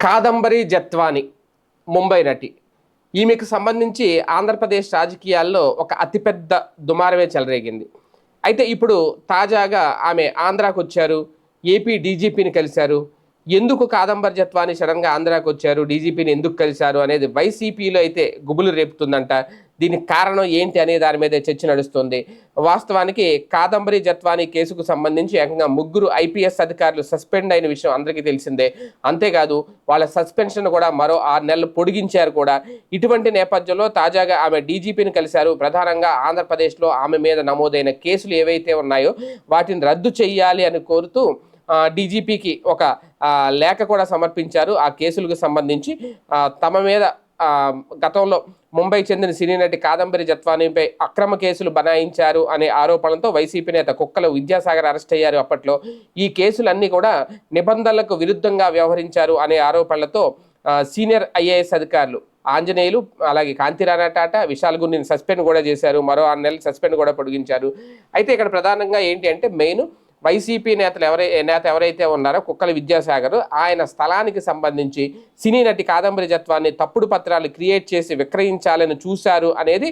కాదంబరి జత్వాని ముంబై నటి. ఈమెకు సంబంధించి ఆంధ్రప్రదేశ్ రాజకీయాల్లో ఒక అతిపెద్ద దుమారమే చెలరేగింది. అయితే ఇప్పుడు తాజాగా ఆమె ఆంధ్రాకు వచ్చారు ఏపీ డీజీపీని కలిశారు. ఎందుకు కాదంబరి జత్వాని సడన్గా ఆంధ్రాకు వచ్చారు డీజీపీని ఎందుకు కలిశారు అనేది వైసీపీలో అయితే గుబులు రేపుతుందంట. దీనికి కారణం ఏంటి అనే దాని మీద చర్చ నడుస్తుంది. వాస్తవానికి కాదంబరి జత్వాని కేసుకు సంబంధించి ఏకంగా ముగ్గురు ఐపీఎస్ అధికారులు సస్పెండ్ అయిన విషయం అందరికీ తెలిసిందే. అంతేకాదు వాళ్ళ సస్పెన్షన్ కూడా మరో ఆరు నెలలు పొడిగించారు కూడా. ఇటువంటి నేపథ్యంలో తాజాగా ఆమె డీజీపీని కలిశారు. ప్రధానంగా ఆంధ్రప్రదేశ్లో ఆమె మీద నమోదైన కేసులు ఏవైతే ఉన్నాయో వాటిని రద్దు చేయాలి అని కోరుతూ డీజీపీకి ఒక లేఖ కూడా సమర్పించారు. ఆ కేసులకు సంబంధించి తమ మీద గతంలో ముంబై చెందిన సినీ నటి కాదంబరి జత్వానీపై అక్రమ కేసులు బనాయించారు అనే ఆరోపణలతో వైసీపీ నేత కుక్కల విద్యాసాగర్ అరెస్ట్ అయ్యారు అప్పట్లో. ఈ కేసులన్నీ కూడా నిబంధనలకు విరుద్ధంగా వ్యవహరించారు అనే ఆరోపణలతో సీనియర్ ఐఏఎస్ అధికారులు ఆంజనేయులు అలాగే కాంతిరాణా టాటా విశాల్ గురిని సస్పెండ్ కూడా చేశారు. మరో ఆరు నెలలు సస్పెండ్ కూడా పొడిగించారు. అయితే ఇక్కడ ప్రధానంగా ఏంటి అంటే మెయిన్ వైసీపీ నేతలు ఎవరై నేత ఎవరైతే ఉన్నారో కుక్కల విద్యాసాగర్ ఆయన స్థలానికి సంబంధించి సినీ నటి కాదంబరి జత్వాన్ని తప్పుడు పత్రాలు క్రియేట్ చేసి విక్రయించాలని చూశారు అనేది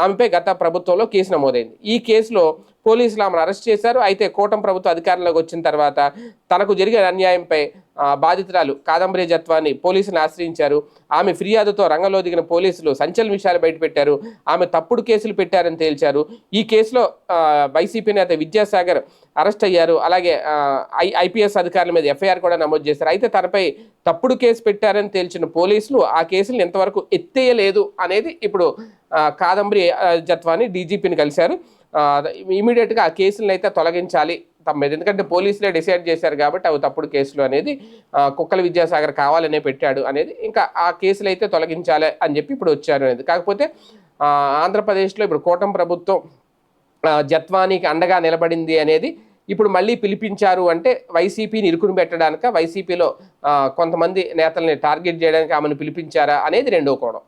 ఆమెపై గత ప్రభుత్వంలో కేసు నమోదైంది. ఈ కేసులో పోలీసులు ఆమెను అరెస్ట్ చేశారు. అయితే కూటమి ప్రభుత్వ అధికారంలోకి వచ్చిన తర్వాత తనకు జరిగిన అన్యాయంపై బాధితురాలు కాదంబరి జత్వాన్ని పోలీసులు ఆశ్రయించారు. ఆమె ఫిర్యాదుతో రంగంలో దిగిన పోలీసులు సంచలన విషయాలు బయటపెట్టారు ఆమె తప్పుడు కేసులు పెట్టారని తేల్చారు. ఈ కేసులో వైసీపీ నేత విద్యాసాగర్ అరెస్ట్ అయ్యారు. అలాగే ఐ ఐపీఎస్ అధికారుల మీద ఎఫ్ఐఆర్ కూడా నమోదు చేశారు. అయితే తనపై తప్పుడు కేసు పెట్టారని తేల్చిన పోలీసులు ఆ కేసులు ఇంతవరకు ఎత్తేయలేదు అనేది ఇప్పుడు కాదంబరి జత్వాన్ని జత్వాని డీజీపీని కలిశారు. ఇమీడియట్గా ఆ కేసులను అయితే తొలగించాలి. తమ ఎందుకంటే పోలీసులే డిసైడ్ చేశారు కాబట్టి అవి తప్పుడు కేసులు అనేది కుక్కల విద్యాసాగర్ కావాలనే పెట్టాడు అనేది ఇంకా ఆ కేసులు అయితే తొలగించాలి అని చెప్పి ఇప్పుడు వచ్చారు అనేది. కాకపోతే ఆంధ్రప్రదేశ్లో ఇప్పుడు కూటమి ప్రభుత్వం జత్వానికి అండగా నిలబడింది అనేది ఇప్పుడు మళ్ళీ పిలిపించారు అంటే వైసీపీని ఇరుకుని పెట్టడానిక వైసీపీలో కొంతమంది నేతల్ని టార్గెట్ చేయడానికి ఆమెను పిలిపించారా అనేది రెండో కోణం.